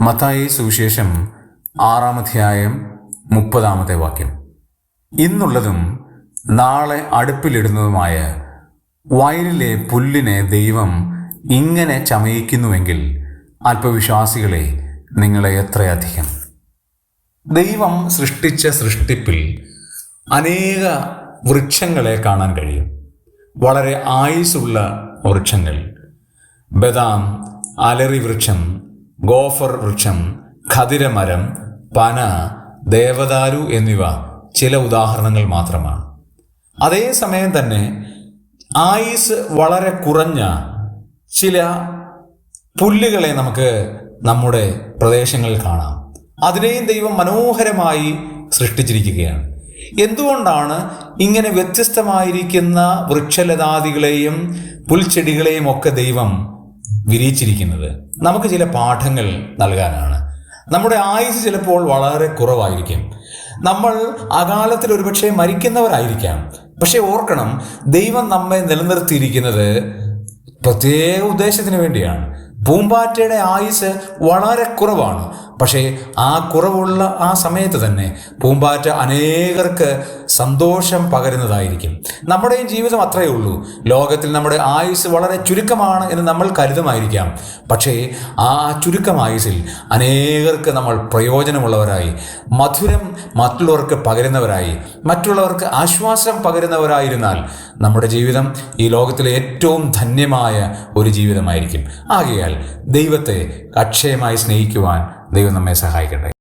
മത്തായി സുവിശേഷം ആറാമധ്യായം മുപ്പതാമത്തെ വാക്യം. ഇന്നുള്ളതും നാളെ അടുപ്പിലിടുന്നതുമായ വയലിലെ പുല്ലിനെ ദൈവം ഇങ്ങനെ ചമയിക്കുന്നുവെങ്കിൽ അല്പവിശ്വാസികളെ നിങ്ങളെ എത്രയധികം? ദൈവം സൃഷ്ടിച്ച സൃഷ്ടിപ്പിൽ അനേക വൃക്ഷങ്ങളെ കാണാൻ കഴിയും. വളരെ ആയുസുള്ള വൃക്ഷങ്ങൾ. ബദാം അലറി വൃക്ഷം ഗോഫർ വൃക്ഷം ഖതിരമരം പന ദേവദാരു എന്നിവ ചില ഉദാഹരണങ്ങൾ മാത്രമാണ്. അതേസമയം തന്നെ ആയുസ് വളരെ കുറഞ്ഞ ചില പുല്ലുകളെ നമുക്ക് നമ്മുടെ പ്രദേശങ്ങളിൽ കാണാം. അതിനെയും ദൈവം മനോഹരമായി സൃഷ്ടിച്ചിരിക്കുകയാണ്. എന്തുകൊണ്ടാണ് ഇങ്ങനെ വ്യത്യസ്തമായിരിക്കുന്ന വൃക്ഷലതാദികളെയും പുൽച്ചെടികളെയും ഒക്കെ ദൈവം വിരിയിച്ചിരിക്കുന്നത്. നമുക്ക് ചില പാഠങ്ങൾ നൽകാനാണ്. നമ്മുടെ ആയുസ് ചിലപ്പോൾ വളരെ കുറവായിരിക്കും. നമ്മൾ അകാലത്തിൽ ഒരുപക്ഷെ മരിക്കുന്നവരായിരിക്കാം. പക്ഷെ ഓർക്കണം ദൈവം നമ്മെ നിലനിർത്തിയിരിക്കുന്നത് പ്രത്യേക ഉദ്ദേശത്തിന് വേണ്ടിയാണ്. പൂമ്പാറ്റയുടെ ആയുസ് വളരെ കുറവാണ്. പക്ഷേ ആ കുറവുള്ള ആ സമയത്ത് തന്നെ പൂമ്പാറ്റ അനേകർക്ക് സന്തോഷം പകരുന്നതായിരിക്കും. നമ്മുടെയും ജീവിതം അത്രയേ ഉള്ളൂ. ലോകത്തിൽ നമ്മുടെ ആയുസ് വളരെ ചുരുക്കമാണ് എന്ന് നമ്മൾ കരുതുമായിരിക്കാം. പക്ഷേ ആ ചുരുക്കം ആയുസിൽ അനേകർക്ക് നമ്മൾ പ്രയോജനമുള്ളവരായി മധുരം മറ്റുള്ളവർക്ക് പകരുന്നവരായി മറ്റുള്ളവർക്ക് ആശ്വാസം പകരുന്നവരായിരുന്നാൽ നമ്മുടെ ജീവിതം ഈ ലോകത്തിലെ ഏറ്റവും ധന്യമായ ഒരു ജീവിതമായിരിക്കും. ആകയാൽ ദൈവത്തെ അക്ഷയമായി സ്നേഹിക്കുവാൻ ദൈവം നമ്മെ സഹായിക്കട്ടെ.